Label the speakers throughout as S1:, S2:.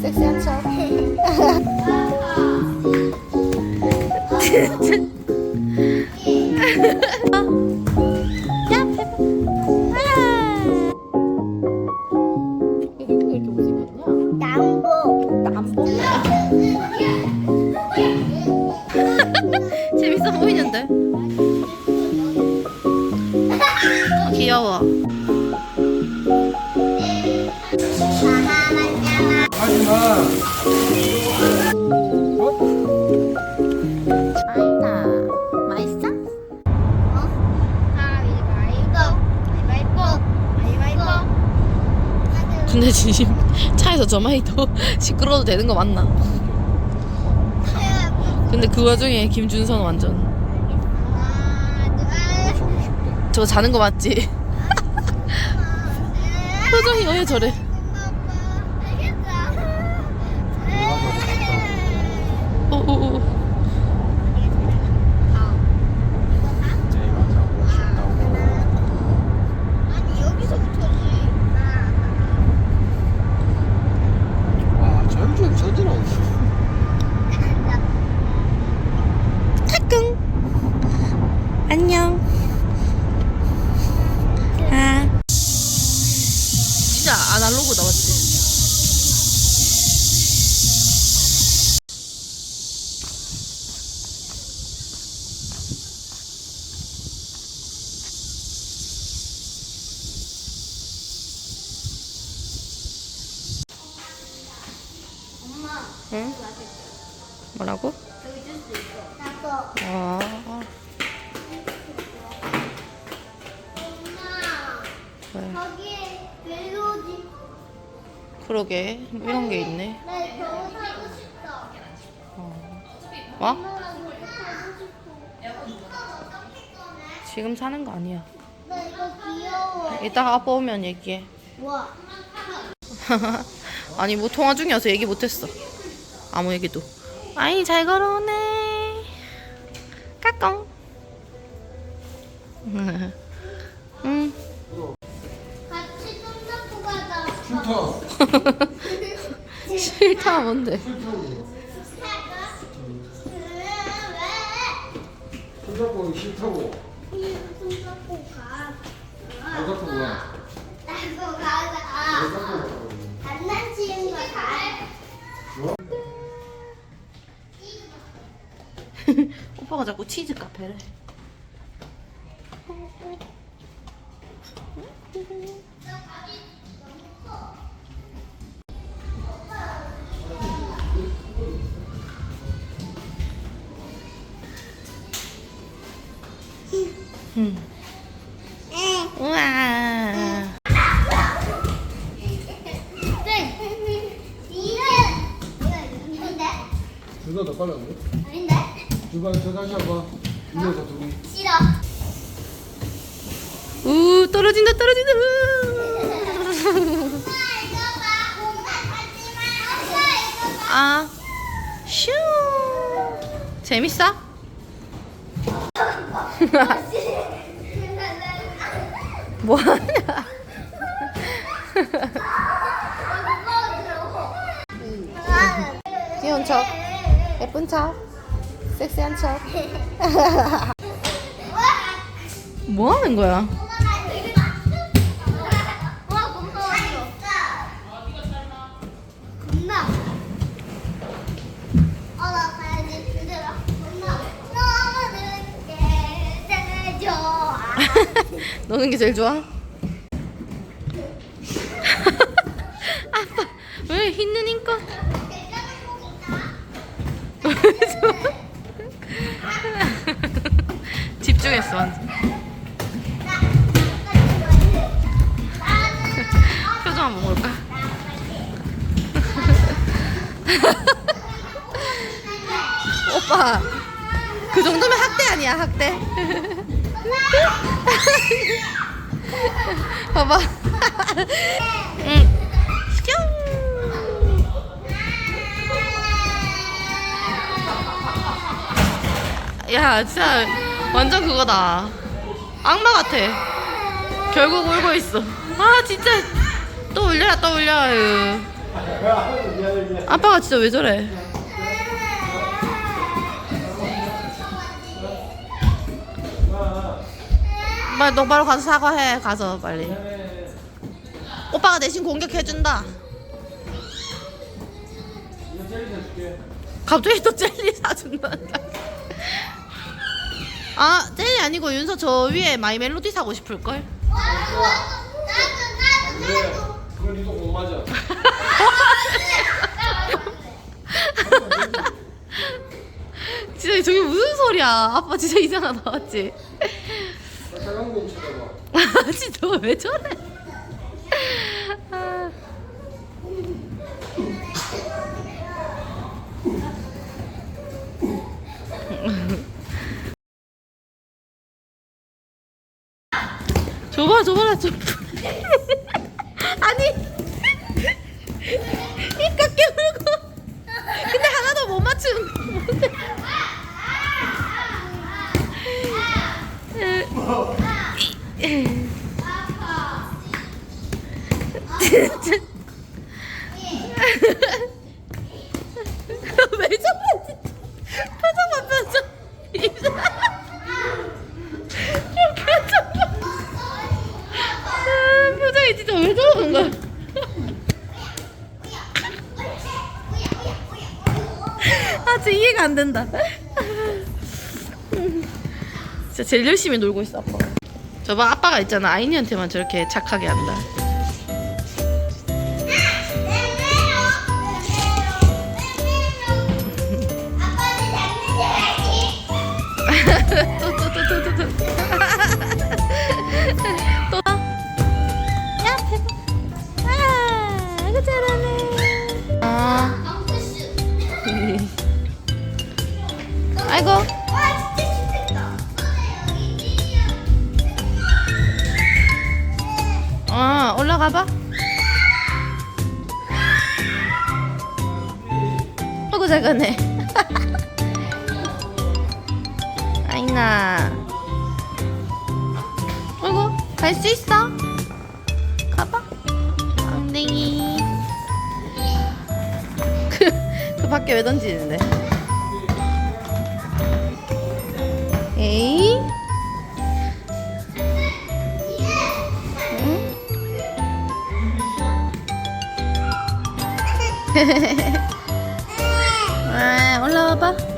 S1: 섹시한 척. 재밌어 보이는데? 귀여워. 아이나 맛있어? 근데 진심 차에서 저마이도 시끄러워도 되는 거 맞나? 근데 그 와중에 김준선 완전 저 자는 거 맞지? 표정이 왜 저래? 오오오 응? 뭐라고? 아, 왜?
S2: 거기에 멜로디
S1: 그러게 뭐 이런 게 있네.
S2: 나 저거 사고 싶다
S1: 와?
S2: 이거 사고 싶어
S1: 지금 사는 거 아니야.
S2: 나 이거 귀여워
S1: 이따가 아빠 오면 얘기해.
S2: 와
S1: 아니 뭐 통화 중이어서 얘기 못했어. 아무 얘기도. 아이 잘 걸어오네. 까꿍. 응.
S2: 같이 손 잡고 가자
S3: 슈터.
S1: 싫다 뭔데?
S3: 손 잡고 싫다고.
S2: 손 잡고 가
S3: 안 잡고 가.
S2: 나도
S3: 안
S2: 가자
S3: 잡고 가.
S1: 오빠가 자꾸 치즈 카페를. 음.
S3: 누가 저 다시 한번. 위에서 두 분.
S2: 싫어.
S1: 우 떨어진다 떨어진다.
S2: 엄마 이거 봐. 엄마 하지 마. 엄마 이거 봐.
S1: 아, 슈. 재밌어? 뭐하냐? 귀여운 척, 예쁜 척, 섹시한 척. 뭐 하는 거야? 노는 게 제일 좋아? 아빠, 왜 흰 눈인껏? 집중했어 완전. 표정 한번 볼까? 오빠 그 정도면 학대 아니야 학대 봐봐 응 슝. 야 진짜 완전 그거다 악마 같아. 결국 울고 있어. 아 진짜 또 울려라 또 울려. 아유. 아빠가 진짜 왜 저래? 빨리 너 바로 가서 사과해 가서 빨리. 오빠가 대신 공격해준다. 갑자기 또 젤리 사준다. 아 젤리 아니고 윤서 저 위에 마이 멜로디 사고 싶을 걸.
S2: 나도
S3: 왜? 그건 니도 못 맞아.
S1: 진짜 저게 무슨 소리야? 아빠 진짜 이상하다 맞지?
S3: 빨간 공.
S1: 아 진짜 왜 저래? 줘봐 줘봐라 좀 아니. 입가 깨물고. 근데 하나도 못 맞춘 왜 아, 표정이 진짜 왜 저러는 거야? 아 진짜 이해가 안 된다. 진짜 제일 열심히 놀고 있어 아빠 저봐 아빠가 있잖아. 아이니한테만 저렇게 착하게 한다 아이고. 아, 올라가 봐. 아이고 잘 가네. 아이나. 아이고 갈 수 있어. 가봐. 엉덩이. 그, 그 밖에 왜 던지는데? 에이. 응? 아, 올라와 봐.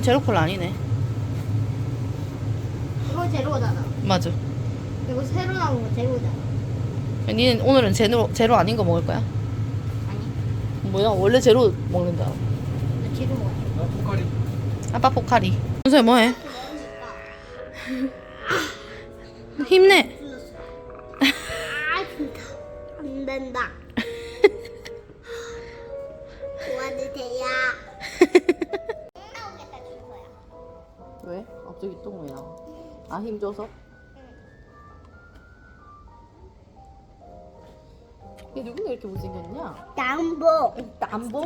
S1: 어 오늘은 제로 콜라 아니네.
S2: 이거 제로잖아.
S1: 맞아.
S2: 이거 새로 나온 거 제로잖아.
S1: 니는 오늘은 제로 제로 아닌 거 먹을 거야?
S2: 아니,
S1: 뭐야 원래 제로 먹는다.
S2: 나 제로 먹어.
S3: 나 포카리.
S1: 아빠 포카리. 윤서야 뭐해? 힘내.
S2: 아, 진짜. 안 된다.
S1: 갑자기 또 뭐야? 아 힘줘서? 얘 누군가 이렇게 못생겼냐? 짬뽕?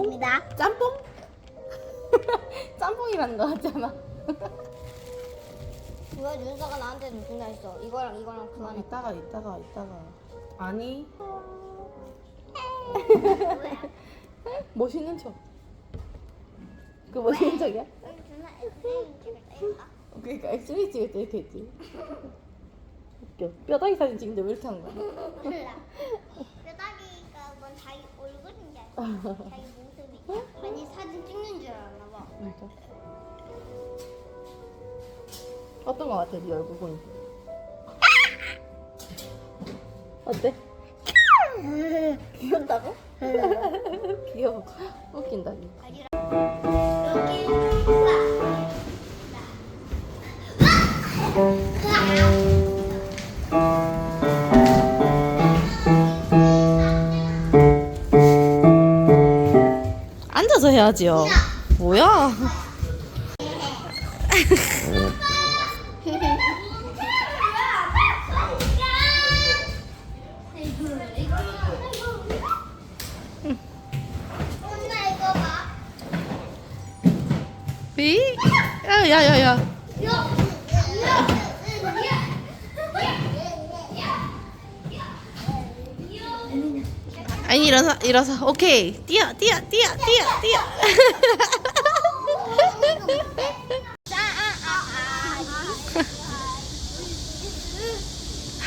S2: 입니다.
S1: 짬뽕? 짬뽕이라는 거 같잖아.
S2: 왜 준서가 나한테 준다 했어? 이거랑 이거랑 그만해.
S1: 이따가 이따가 이따가. 아니. 멋있는 척. 그 멋있는 척이야? 그러니까 엑스레이 찍을 때 이렇게 했지. 웃겨. 뼈다귀 사진 찍는데 왜 이렇게 한 거야?
S2: 몰라. 뼈다귀가 뭔 자기 얼굴인 줄 알았어. 자기 모습이. 아니 사진 찍는 줄 알았나 봐.
S1: 진짜. 어떤 거 같아, 네 얼굴 보니까? 어때? 귀엽다고? 귀여워. 웃긴다. 니.
S2: 여기
S1: 해야지요. 뭐야? 삐? 야, 야, 야, 야. 아니, 일어서, 일어서. 오케이. 뛰어, 뛰어, 뛰어, 뛰어, 뛰어.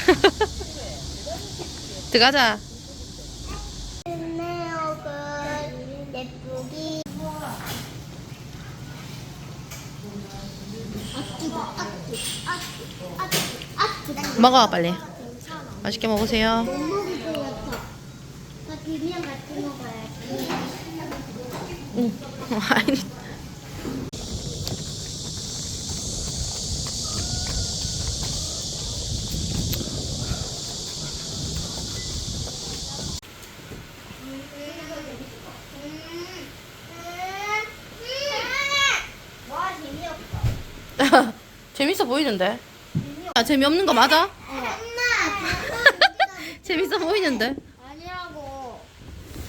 S1: 들어가자.
S2: 내역은 예쁘기.
S1: 먹어, 빨리. 맛있게 먹으세요.
S2: 못 먹을 것 같아. 나 비비랑 같이 먹어야지.
S1: 응. 아니.
S2: 와 재미없어.
S1: 재밌어 보이는데? 아, 재미없는 거 맞아? 재밌어 보이는데?
S2: 아니라고.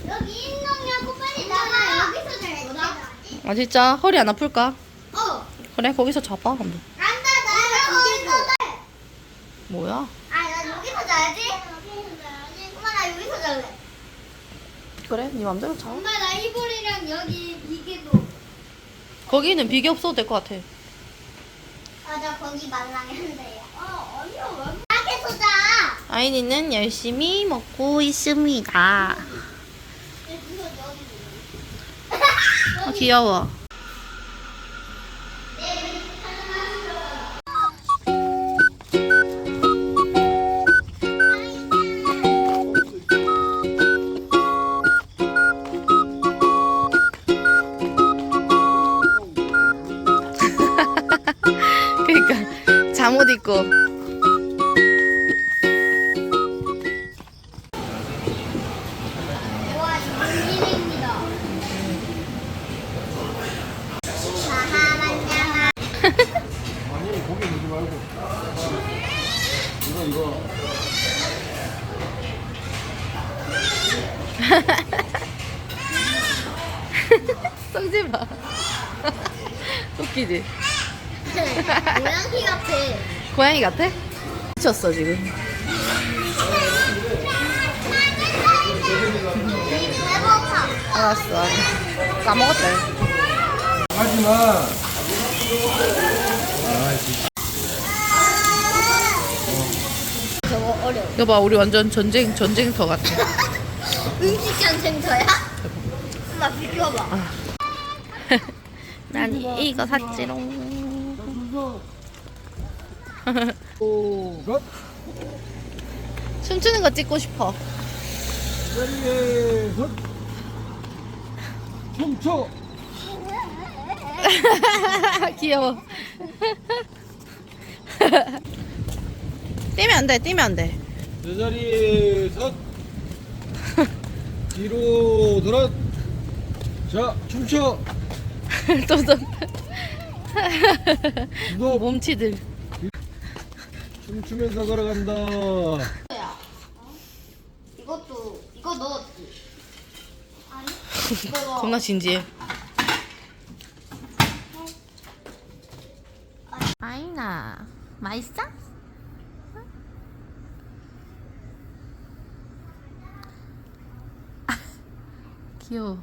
S2: 여기 인형이하고 빨리 나가. 여기서 잘거다.
S1: 아, 진짜? 허리 안 아플까?
S2: 어.
S1: 그래, 거기서 자봐, 한번.
S2: 안다 나가 여기서 자.
S1: 뭐야?
S2: 아나 여기서 자야지. 엄마 나 여기서 잘래.
S1: 그래, 네 맘대로 자.
S2: 엄마 나 이불이랑 여기 비계도.
S1: 거기는 비계 없어도 될 것 같아.
S2: 맞아 거기 말랑이 한대요. 어 아니야 왜? 밖에서 자.
S1: 아이니는 열심히 먹고 있습니다. 아, 귀여워. 그러니까 잠옷 입고
S2: 고양이 같아?
S1: 미쳤어 지금. 알았어. 까먹었대.
S3: 하지마
S2: 저거 어려워.
S1: 이거 봐, 우리 완전 전쟁 전쟁터 같아.
S2: 음식 전쟁터야? 엄마 비켜봐.
S1: 난 이거 샀지롱.
S3: 굿
S1: 춤추는 거 찍고 싶어.
S3: 섰 춤춰
S1: 귀여워. 뛰면 안 돼, 뛰면 안 돼.
S3: 제자리에 섰 뒤로 돌아 자 춤춰
S1: 또, 또.
S3: 너
S1: 몸치들.
S3: 춤추면서 걸어간다
S2: 이것도 이거 넣었지. 아니.
S1: 겁나 진지해. 아이나, 맛있어? 귀여워.